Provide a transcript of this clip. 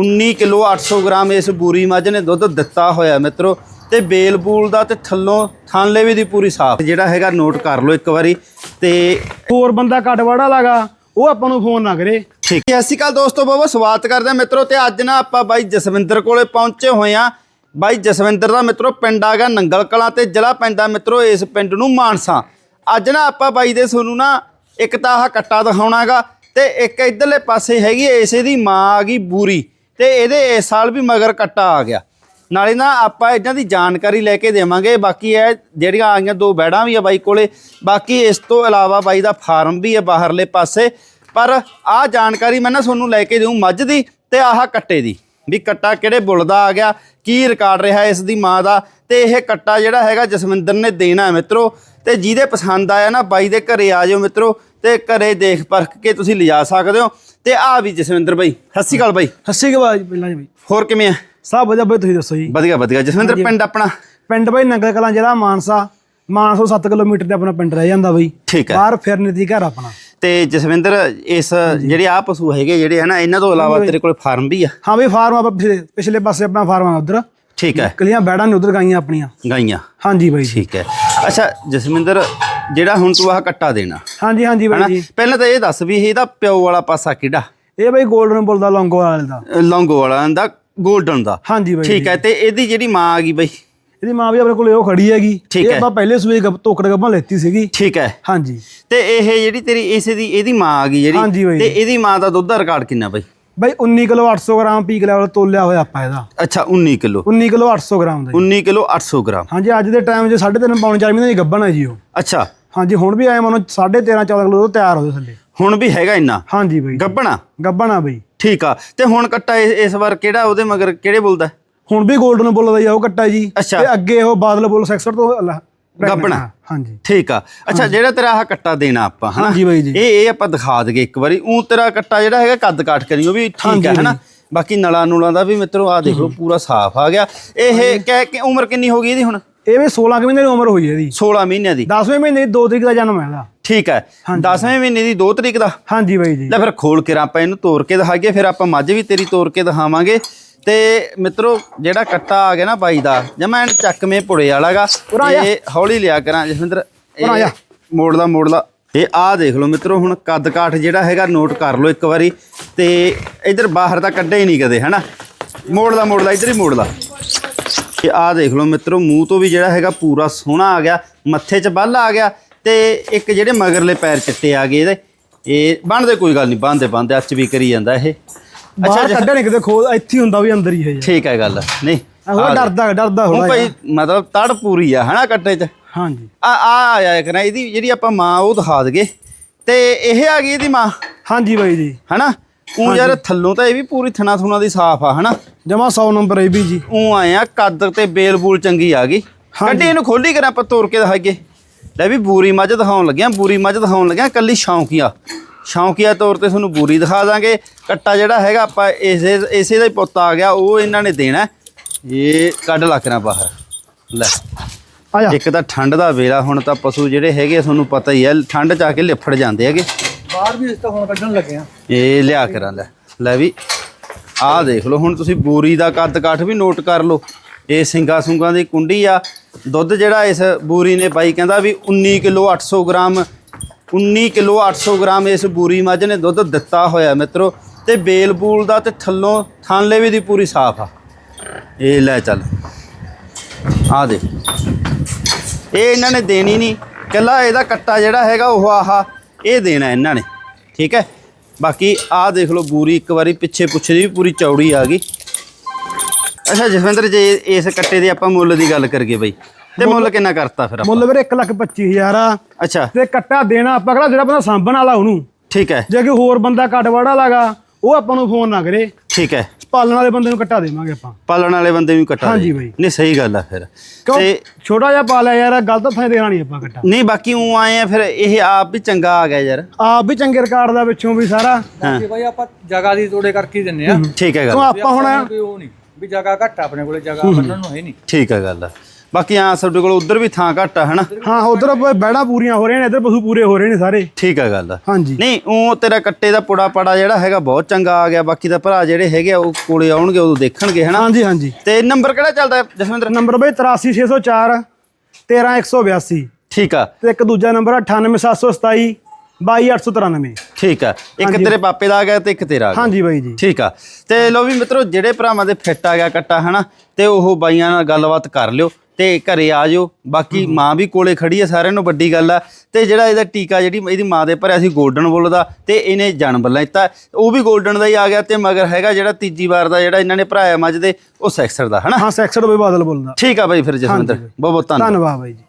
19 kilo 800 gram ਇਸ ਬੂਰੀ ਮੱਝ ਨੇ ਦੁੱਧ ਦਿੱਤਾ ਹੋਇਆ ਮਿੱਤਰੋ ਤੇ ਬੇਲ ਬੂਲ ਦਾ ਤੇ ਥੱਲੋਂ ਥਾਂਲੇ ਵੀ ਦੀ ਪੂਰੀ ਸਾਫ਼। ਜਿਹੜਾ ਹੈਗਾ ਨੋਟ ਕਰ ਲਓ ਇੱਕ ਵਾਰੀ ਤੇ ਹੋਰ ਬੰਦਾ ਕਟਵਾੜਾ ਲਗਾ ਉਹ ਆਪਾਂ ਨੂੰ ਫੋਨ ਨਾ ਕਰੇ। ਠੀਕ। ਹੈ ਸ਼੍ਰੀ ਅਕਾਲ ਦੋਸਤੋ ਬਹੁਤ ਸਵਾਗਤ ਕਰਦੇ ਹਾਂ ਮਿੱਤਰੋ ਤੇ ਅੱਜ ਨਾ ਆਪਾਂ ਬਾਈ ਜਸਵਿੰਦਰ ਕੋਲੇ ਪਹੁੰਚੇ ਹੋਏ ਆ ਬਾਈ ਜਸਵਿੰਦਰ ਦਾ ਮਿੱਤਰੋ ਪਿੰਡ ਆਗਾ ਨੰਗਲ ਕਲਾਂ ਤੇ ਜ਼ਿਲ੍ਹਾ ਪੈਂਦਾ ਮਿੱਤਰੋ ਇਸ ਪਿੰਡ ਨੂੰ ਮਾਨਸਾ। ਅੱਜ ਨਾ ਆਪਾਂ ਬਾਈ ਦੇ ਤੁਹਾਨੂੰ ਨਾ ਇੱਕ ਤਾਂ ਆਹ ਕੱਟਾ ਦਿਖਾਉਣਾਗਾ ਤੇ ਇੱਕ ਇਧਰਲੇ ਪਾਸੇ ਹੈਗੀ ਇਸੇ ਦੀ ਮਾਂ ਆ ਗਈ ਬੂਰੀ। ਤੇ ਇਹਦੇ ਇਸ ਸਾਲ ਵੀ ਮਗਰ ਕੱਟਾ ਆ ਗਿਆ। ਨਾਲੇ ਨਾ ਆਪਾਂ ਇਹਨਾਂ ਦੀ ਜਾਣਕਾਰੀ ਲੈ ਕੇ ਦੇਵਾਂਗੇ। ਬਾਕੀ ਇਹ ਜਿਹੜੀਆਂ ਆਈਆਂ ਦੋ ਬੈੜਾਂ ਵੀ ਆ ਬਾਈ ਕੋਲੇ। ਬਾਕੀ ਇਸ ਤੋਂ ਇਲਾਵਾ ਬਾਈ ਦਾ ਫਾਰਮ ਵੀ ਹੈ ਬਾਹਰਲੇ ਪਾਸੇ। ਪਰ ਆਹ ਜਾਣਕਾਰੀ ਮੈਂ ਨਾ ਤੁਹਾਨੂੰ ਲੈ ਕੇ ਦੇਉ ਮੱਝ ਦੀ ਤੇ ਆਹ ਕੱਟੇ ਦੀ। ਵੀ ਕੱਟਾ ਕਿਹੜੇ ਬੁੱਲ ਦਾ ਆ ਗਿਆ, ਕੀ ਰਿਕਾਰਡ ਰਿਹਾ ਇਸ ਦੀ ਮਾਂ ਦਾ। ਤੇ ਇਹ ਕੱਟਾ ਜਿਹੜਾ ਹੈਗਾ ਜਸਵਿੰਦਰ ਨੇ ਦੇਣਾ ਹੈ ਮਿੱਤਰੋ। ਤੇ ਜਿਹਦੇ ਪਸੰਦ ਆਇਆ ਨਾ ਬਾਈ ਦੇ ਘਰੇ ਆ ਜਾਓ ਮਿੱਤਰੋ। ਤੇ ਘਰੇ ਦੇਖ ਪਰਖ ਕੇ ਤੁਸੀਂ ਲਿਜਾ ਸਕਦੇ ਹੋ। ਤੇ ਆ ਵੀ ਜਸਵਿੰਦਰ ਬਾਈ ਸਤਿ ਸ਼੍ਰੀ ਅਕਾਲ ਬਾਈ। ਹੱਸੀ ਬਾਜ ਪਹਿਲਾਂ ਜੀ ਬਈ। ਹੋਰ ਕਿਵੇਂ ਆ? ਸਭ ਵਧੀਆ ਬਈ ਤੁਸੀਂ ਦੱਸੋ ਜੀ? ਵਧੀਆ ਵਧੀਆ। ਜਸਵਿੰਦਰ ਪਿੰਡ ਆਪਣਾ? ਪਿੰਡ ਬਈ ਨੰਗਲ ਕਲਾਂ ਜਿਹੜਾ ਮਾਨਸਾ। ਮਾਨਸਾ 7 ਕਿਲੋਮੀਟਰ ਤੇ ਆਪਣਾ ਪਿੰਡ ਰਹਿ ਜਾਂਦਾ ਬਈ। ਠੀਕ ਹੈ ਬਾਹਰ ਫਿਰਨ ਦੀ ਘਰ ਆਪਣਾ। ਤੇ ਜਸਵਿੰਦਰ ਇਸ ਜਿਹੜੇ ਆ ਪਸ਼ੂ ਹੈਗੇ ਜਿਹੜੇ ਹਨਾ ਇਹਨਾਂ ਤੋਂ ਇਲਾਵਾ ਤੇਰੇ ਕੋਲ ਫਾਰਮ ਵੀ ਆ? ਹਾਂ ਬਈ ਫਾਰਮ ਆਪਾਂ ਪਿਛਲੇ- ਪਿਛਲੇ ਪਾਸੇ ਆਪਣਾ ਫਾਰਮ ਆ ਉਧਰ। ਠੀਕ ਹੈ ਕਲੀਆਂ ਬੈੜਾਂ ਨੇ ਉਧਰ ਗਾਈਆਂ ਆਪਣੀਆਂ। ਗਾਈਆਂ। ਹਾਂਜੀ ਬਾਈ ਠੀਕ ਹੈ ਅੱਛਾ ਜਸਵਿੰਦਰ ਜਿਹੜਾ ਹੁਣ ਤੂੰ ਆਹ ਕੱਟਾ ਦੇਣਾ। ਹਾਂਜੀ ਹਾਂਜੀ ਹਨਾ? ਬਾਈ ਜੀ। ਪਹਿਲਾਂ ਤਾਂ ਇਹ ਦੱਸ ਵੀ ਇਹਦਾ ਪਿਓ ਵਾਲਾ ਪਾਸਾ ਕਿਹੜਾ? ਇਹ ਬਾਈ 골ਡਨ ਬੁੱਲ ਦਾ ਲੌਂਗੋ ਵਾਲੇ ਦਾ ਲੌਂਗੋ ਵਾਲਾ ਦਾ 골ਡਨ ਦਾ। ਹਾਂਜੀ ਬਾਈ ਠੀਕ ਹੈ ਤੇ ਇਹਦੀ ਜਿਹੜੀ ਮਾਂ ਆ ਗਈ ਬਈ? ਇਹਦੀ ਮਾਂ ਵੀ ਆਪਣੇ ਕੋਲੇ ਉਹ ਖੜੀ ਹੈਗੀ। ਠੀਕ ਇਹ ਹੈ। ਆਪਾਂ ਪਹਿਲੇ ਸੂਏ ਗੱਪ ਤੋਕੜ ਗੱਪਾਂ ਲੈਤੀ ਸੀਗੀ। ਠੀਕ ਹੈ। ਹਾਂਜੀ। ਤੇ ਇਹ ਜਿਹੜੀ ਤੇਰੀ ਇਸੇ ਦੀ ਇਹਦੀ ਮਾਂ ਆ ਗਈ ਜਿਹੜੀ ਤੇ ਇਹਦੀ ਮਾਂ ਦਾ ਦੁੱਧ ਦਾ ਰਿਕਾਰਡ ਕਿੰਨਾ ਬਈ? ਬਾਈ 19 ਕਿਲੋ 800 ਗ੍ਰਾਮ ਪੀਕ ਲੈਵਲ ਤੋਲਿਆ ਹੋਇਆ ਆਪਾਂ ਇਹਦਾ। ਅੱਛਾ 19 ਕਿਲੋ। 19 ਕਿਲੋ 800 ਗ੍ਰਾਮ ਦਾ ਜੀ। 19 ਕਿਲੋ 800 ਗ੍ਰਾਮ। ਹਾਂਜੀ ਅੱਜ ਦੇ ਟਾਈਮ 'ਚ 3.5 ਪੌਣ 4 ਮਹੀਨੇ ਦੀ ਗੱਭਣ ਹੈ ਜੀ ਉਹ। ਅੱਛਾ। ਹਾਂਜੀ ਹੁਣ ਵੀ ਆਏ ਮਨੋਂ 13.5 14 ਕਿਲੋ ਤੋਂ ਤਿਆਰ ਹੋ ਗਏ ਥੱਲੇ। ਹੁਣ ਵੀ ਹੈਗਾ ਇੰਨਾ? ਹਾਂਜੀ ਬਈ। ਗੱਬਣਾ? ਗੱਭਣ ਆ ਬਈ। ਠੀਕ ਆ। ਤੇ ਹੁਣ ਕੱਟਾ ਇਸ ਇਸ ਵਾਰ ਕਿਹੜਾ ਉਹਦੇ ਮਗਰ ਕਿਹੜੇ ਬੋਲਦਾ ਹੁਣ ਵੀ 골ਡਨ ਬੁੱਲ ਦਾ ਹੀ ਆ ਉਹ ਕੱਟਾ ਜੀ। ਤੇ ਅੱਗੇ ਉਹ ਬਾਦਲ ਬੁੱਲ ਸੈਕਸਰ ਤੋਂ ਗੱਭਣਾ। ਹਾਂਜੀ। ਠੀਕ ਆ। ਅੱਛਾ ਜਿਹੜਾ ਤੇਰਾ ਆਹ ਕੱਟਾ ਦੇਣਾ ਆਪਾਂ ਹਨਾ? ਹਾਂਜੀ ਬਾਈ ਜੀ। ਇਹ ਇਹ ਆਪਾਂ ਦਿਖਾ ਦਗੇ ਇੱਕ ਵਾਰੀ। ਉਹ ਤੇਰਾ ਕੱਟਾ ਜਿਹੜਾ ਹੈਗਾ ਕੱਦ ਕਾਟ ਕਰੀ ਉਹ ਵੀ ਠੀਕ ਹੈ ਹਨਾ? ਬਾਕੀ ਨਲਾ ਨੂਲਾਂ ਦਾ ਵੀ ਮਿੱਤਰੋ ਆ ਦੇਖ ਲਓ ਪੂਰਾ ਸਾਫ਼ ਆ ਗਿਆ। ਇਹ ਕਹਿ ਕਿ ਉਮਰ ਕਿੰਨੀ ਹੋ ਗਈ ਇਹਦੀ ਹੁਣ? ਇਹ ਵੀ 16 ਕੁ ਮਹੀਨੇ ਦੀ ਉਮਰ ਹੋਈ ਹੈ ਇਹਦੀ। 16 ਮਹੀਨਿਆਂ ਦੀ। 10ਵੇਂ ਮਹੀਨੇ ਦੀ 2 ਤਰੀਕ ਦਾ ਜਨਮ ਹੈ ਇਹਦਾ। ਠੀਕ ਹੈ। 10ਵੇਂ ਮਹੀਨੇ ਦੀ 2 ਤਰੀਕ ਦਾ। ਹਾਂਜੀ ਬਾਈ ਜੀ। ਲੈ ਫਿਰ ਖੋਲ ਕੇ ਆਪਾਂ ਇਹਨੂੰ ਤੋੜ ਕੇ ਦਿਖਾਈਏ ਫਿਰ ਆਪਾਂ ਮੱਝ ਵੀ ਤੇਰੀ ਤੋੜ ਕੇ ਦਿਖਾਵਾਂਗੇ। ਤੇ ਮਿੱਤਰੋ ਜਿਹੜਾ ਕੱਟਾ ਆ ਗਿਆ ਨਾ ਬਾਈ ਦਾ ਜਮੈਂ ਚੱਕਵੇਂ ਪੁੜੇ ਵਾਲਾਗਾ ਇਹ ਹੌਲੀ ਲਿਆ ਕਰਾਂ ਜਸਵਿੰਦਰ ਇਹ ਮੋੜਦਾ ਮੋੜਦਾ ਇਹ ਆਹ ਦੇਖ ਲਓ ਮਿੱਤਰੋ ਹੁਣ ਕੱਦ ਕਾਠ ਜਿਹੜਾ ਹੈਗਾ ਨੋਟ ਕਰ ਲਓ ਇੱਕ ਵਾਰੀ। ਤੇ ਇਧਰ ਬਾਹਰ ਤਾਂ ਕੱਢੇ ਹੀ ਨਹੀਂ ਕਦੇ ਹਨਾ? ਮੋੜਦਾ ਮੋੜਦਾ ਇਧਰ ਹੀ ਮੋੜਦਾ ਇਹ ਆਹ ਦੇਖ ਲਓ ਮਿੱਤਰੋ ਮੂੰਹ ਤੋਂ ਵੀ ਜਿਹੜਾ ਹੈਗਾ ਪੂਰਾ ਸੋਹਣਾ ਆ ਗਿਆ ਮੱਥੇ 'ਚ ਬੱਲ ਆ ਗਿਆ ਤੇ ਇੱਕ ਜਿਹੜੇ ਮਗਰਲੇ ਪੈਰ ਚਿੱਟੇ ਆ ਗਏ ਇਹਦੇ। ਇਹ ਬਣਦੇ ਕੋਈ ਗੱਲ ਨਹੀਂ ਬੰਦੇ ਬੰਦੇ ਅੱਜ ਵੀ ਕਰੀ ਜਾਂਦਾ ਇਹ। ਕੱਢਿਆ ਨਹੀਂ ਕਿਤੇ ਖੋਲ ਇੱਥੇ ਹੁੰਦਾ ਵੀ ਅੰਦਰ ਹੀ ਹੈ ਠੀਕ ਹੈ ਗੱਲ ਨਹੀਂ ਉਹ ਡਰਦਾ ਡਰਦਾ ਹੁਣ ਹੋਣਾ ਭਾਈ ਮਤਲਬ ਤੜ ਪੂਰੀ ਆ ਹਨਾ ਕੱਟੇ 'ਚ? ਹਾਂਜੀ। ਆ ਆ ਆਇਆ ਕਰਾਂ ਇਹਦੀ ਜਿਹੜੀ ਆਪਾਂ ਮਾਂ ਉਹ ਦਿਖਾ ਦਗੇ ਤੇ ਇਹ ਆ ਗਈ ਇਹਦੀ ਮਾਂ? ਹਾਂਜੀ ਬਾਈ ਜੀ। ਹਨਾ? ਉਹ ਯਾਰ ਥੱਲੋਂ ਤਾਂ ਇਹ ਵੀ ਪੂਰੀ ਥਣਾ ਥੁਣਾ ਦੀ ਸਾਫ਼ ਆ ਹਨਾ? ਜਮਾ 100 ਨੰਬਰ ਹੈ ਵੀ ਜੀ। ਉਹ ਆਏ ਆ ਕੱਦ ਤੇ ਬੇਲ ਬੂਲ ਚੰਗੀ ਆ ਗਈ। ਕੱਢੀ ਇਹਨੂੰ ਖੋਲੀ ਕਰਾਂ ਆਪਾਂ ਤੋੜ ਕੇ ਦਿਖਾਈਏ। ਲੈ ਵੀ ਬੂਰੀ ਮੱਝ ਦਿਖਾਉਣ ਲੱਗਿਆ ਬੂਰੀ ਮੱਝ ਦਿਖਾਉਣ ਲੱਗਿਆ ਕੱਲੀ ਸ਼ੌਂਕੀਆ। ਸ਼ੌਂਕੀਆ ਤੌਰ ਤੇ ਤੁਹਾਨੂੰ ਬੂਰੀ ਦਿਖਾ ਦਾਂਗੇ। ਕੱਟਾ ਜਿਹੜਾ ਹੈਗਾ ਆਪਾਂ ਇਸੇ ਇਸੇ ਦਾ ਹੀ ਪੁੱਤ ਆ ਗਿਆ ਉਹ ਇਹਨਾਂ ਨੇ ਦੇਣਾ। ਇਹ ਕੱਢ ਲੱਕਣਾ ਬਾਹਰ। ਲੈ। ਆ ਜਾ। ਇੱਕ ਤਾਂ ਠੰਡ ਦਾ ਵੇਲਾ ਹੁਣ ਤਾਂ ਪਸ਼ੂ ਜਿਹੜੇ ਹੈਗੇ ਤੁਹਾਨੂੰ ਪਤਾ ਹੀ ਹੈ ਠੰਡ ਚ ਆ ਕੇ ਲਿਫੜ ਜਾਂਦੇ ਹੈਗੇ। ਬਾਹਰ ਵੀ ਇਸ ਤਾਂ ਹੁਣ ਕੱਢਣ ਲੱਗੇ ਆ ਇਹ ਲਿਆ ਕਰਾਂ ਲੈ ਲੈ ਵੀ, ਆਹ ਦੇਖ ਲਓ, ਹੁਣ ਤੁਸੀਂ ਬੂਰੀ ਦਾ ਕੱਦ ਕਾਠ ਵੀ ਨੋਟ ਕਰ ਲਓ। ਇਹ ਸਿੰਗਾ ਸੁੰਗਾ ਦੀ ਕੁੰਡੀ ਆ। ਦੁੱਧ ਜਿਹੜਾ ਇਸ ਬੂਰੀ ਨੇ ਬਾਈ ਕਹਿੰਦਾ ਵੀ 19 ਕਿਲੋ 800 ਗ੍ਰਾਮ 19 ਕਿਲੋ 800 ਗ੍ਰਾਮ ਇਸ ਬੂਰੀ ਮੱਝ ਨੇ ਦੁੱਧ ਦਿੱਤਾ ਹੋਇਆ ਮਿੱਤਰੋ। ਤੇ ਬੇਲ ਬੂਲ ਦਾ ਤੇ ਥੱਲੋਂ ਥਾਂਲੇ ਵੀ ਦੀ ਪੂਰੀ ਸਾਫ਼ ਆ। ਇਹ ਲੈ ਚੱਲ। ਆ ਦੇ ਇਹ ਇਹਨਾਂ ਨੇ ਦੇਣੀ ਨਹੀਂ। ਕੱਲਾ ਇਹਦਾ ਕੱਟਾ ਜਿਹੜਾ ਹੈਗਾ, ਉਹ ਆਹਾ ਇਹ ਦੇਣਾ ਇਹਨਾਂ ਨੇ ਠੀਕ ਹੈ? ਬਾਕੀ ਆਹ ਦੇਖ ਲਓ ਬੂਰੀ ਇੱਕ ਵਾਰੀ ਪਿੱਛੇ ਪੁੱਛੇ ਦੀ ਵੀ ਪੂਰੀ ਚੌੜੀ ਆ ਗਈ। ਅੱਛਾ ਜਸਵਿੰਦਰ ਜੇ ਇਸ ਕੱਟੇ ਦੇ ਆਪਾਂ ਮੁੱਲ ਦੀ ਗੱਲ ਕਰੀਏ ਬਈ ਤੇ ਮੁੱਲ ਕਿੰਨਾ ਕਰਤਾ ਫਿਰ ਆਪਾਂ? ਮੁੱਲ ਵੀਰੇ 1 ਲੱਖ 25000 ਆ। ਅੱਛਾ। ਤੇ ਕੱਟਾ ਦੇਣਾ ਆਪਾਂ ਕਿਹੜਾ ਜਿਹੜਾ ਬੰਦਾ ਸਾਂਭਣ ਵਾਲਾ ਉਹਨੂੰ। ਠੀਕ ਹੈ। ਜੇ ਕੋਈ ਹੋਰ ਬੰਦਾ ਕਟਵਾੜਾ ਲਗਾ ਉਹ ਆਪਾਂ ਨੂੰ ਫੋਨ ਨਾ ਕਰੇ। ਠੀਕ ਹੈ। ਪਾਲਣ ਵਾਲੇ ਬੰਦੇ ਨੂੰ ਕੱਟਾ ਦੇਵਾਂਗੇ ਆਪਾਂ। ਪਾਲਣ ਵਾਲੇ ਬੰਦੇ ਨੂੰ ਕੱਟਾ ਹਾਂਜੀ। ਬਈ। ਨਹੀਂ ਸਹੀ ਗੱਲ ਆ ਫਿਰ। ਤੇ ਛੋਟਾ ਜਿਹਾ ਪਾਲਿਆ ਯਾਰ ਗਲਤ ਥਾਂ ਦੇਣਾ ਨਹੀਂ ਆਪਾਂ ਕੱਟਾ। ਨਹੀਂ ਬਾਕੀ ਉਹ ਆਏ ਆ ਫਿਰ ਇਹ ਆਪ ਵੀ ਚੰਗਾ ਆ ਗਿਆ ਯਾਰ। ਆਪ ਵੀ ਚੰਗੇ ਰਿਕਾਰਡ ਦਾ ਵਿੱਚੋਂ ਵੀ ਸਾਰਾ। ਬਾਕੀ ਭਾਈ ਆਪਾਂ ਜਗ੍ਹਾ ਦੀ ਤੋੜੇ ਕਰਕੇ ਹੀ ਦਿੰਨੇ ਆ। ਠੀਕ ਹੈ ਗੱਲ। ਆਪਾਂ ਹੁਣ ਕੋਈ ਉਹ ਨਹੀਂ ਵੀ ਜਗ੍ਹਾ ਘੱਟ ਆ ਆਪਣੇ ਕੋਲੇ ਜਗ੍ਹਾ ਬੰਨਣ ਨੂੰ ਹੈ ਨਹੀਂ। ਠੀਕ ਹੈ ਗੱਲ ਬਾਕੀ ਆ ਤੁਹਾਡੇ ਕੋਲ ਉਧਰ ਵੀ ਥਾਂ ਘੱਟ ਆ ਹਨਾ? ਹਾਂ ਉਧਰ ਬੈੜਾ ਪੂਰੀਆਂ ਹੋ ਰਹੀਆਂ ਨੇ ਇੱਧਰ ਪਸ਼ੂ ਪੂਰੇ ਹੋ ਰਹੇ ਨੇ ਸਾਰੇ। ਠੀਕ ਆ ਗੱਲ ਹਾਂਜੀ। ਨਹੀਂ ਉਹ ਤੇਰਾ ਕੱਟੇ ਦਾ ਪੁੜਾ ਪੜਾ ਜਿਹੜਾ ਹੈਗਾ ਬਹੁਤ ਚੰਗਾ ਆ ਗਿਆ ਬਾਕੀ ਦਾ ਭਰਾ ਜਿਹੜੇ ਹੈਗੇ ਆ ਉਹ ਕੋਲੇ ਆਉਣਗੇ ਉਦੋਂ ਦੇਖਣਗੇ ਹਨਾ? ਹਾਂਜੀ ਹਾਂਜੀ। ਤੇ ਨੰਬਰ ਕਿਹੜਾ ਚੱਲਦਾ ਜਸਵਿੰਦਰ? ਨੰਬਰ ਬਈ 83604 13182 ਠੀਕ ਆ। ਤੇ ਇੱਕ ਦੂਜਾ ਨੰਬਰ 98727 22893 ਠੀਕ ਆ। ਇੱਕ ਤੇਰੇ ਪਾਪੇ ਦਾ ਆ ਗਿਆ ਤੇ ਇੱਕ ਤੇਰਾ ਆ ਗਿਆ। ਹਾਂਜੀ ਬਾਈ ਜੀ। ਠੀਕ ਆ। ਤੇ ਲੋ ਵੀ ਮਿੱਤਰੋ ਜਿਹੜੇ ਭਰਾਵਾਂ ਦੇ ਫਿੱਟ ਆ ਗਿਆ ਕੱਟਾ ਹਨਾ? ਤੇ ਉਹ ਬਾਈਆਂ ਨਾਲ ਗੱਲਬਾਤ ਕਰ ਲਿਓ। ਤੇ ਘਰੇ ਆ ਜਾਓ। ਬਾਕੀ ਮਾਂ ਵੀ ਕੋਲੇ ਖੜੀ ਆ ਸਾਰਿਆਂ ਨੂੰ ਵੱਡੀ ਗੱਲ ਆ। ਤੇ ਜਿਹੜਾ ਇਹਦਾ ਟੀਕਾ ਜਿਹੜੀ ਇਹਦੀ ਮਾਂ ਦੇ ਭਰਿਆ ਸੀ 골ਡਨ ਬੁੱਲ ਦਾ ਤੇ ਇਹਨੇ ਜਨਮ ਲੈਤਾ। ਉਹ ਵੀ 골ਡਨ ਦਾ ਹੀ ਆ ਗਿਆ ਤੇ ਮਗਰ ਹੈਗਾ ਜਿਹੜਾ ਤੀਜੀ ਵਾਰ ਦਾ ਜਿਹੜਾ ਇਹਨਾਂ ਨੇ ਭਰਾਇਆ ਮੱਝ ਦੇ ਉਹ ਸੈਕਸਰ ਦਾ ਹਨਾ? ਹਾਂ ਸੈਕਸਡ ਬਈ ਬਾਦਲ ਬੋਲਦਾ ਠੀਕ ਆ ਬਾਈ ਫਿਰ ਜਸਵਿੰਦਰ। ਬਹੁਤ ਬਹੁਤ ਧੰਨਵਾਦ। ਧੰਨਵਾਦ ਬਾਈ ਜੀ।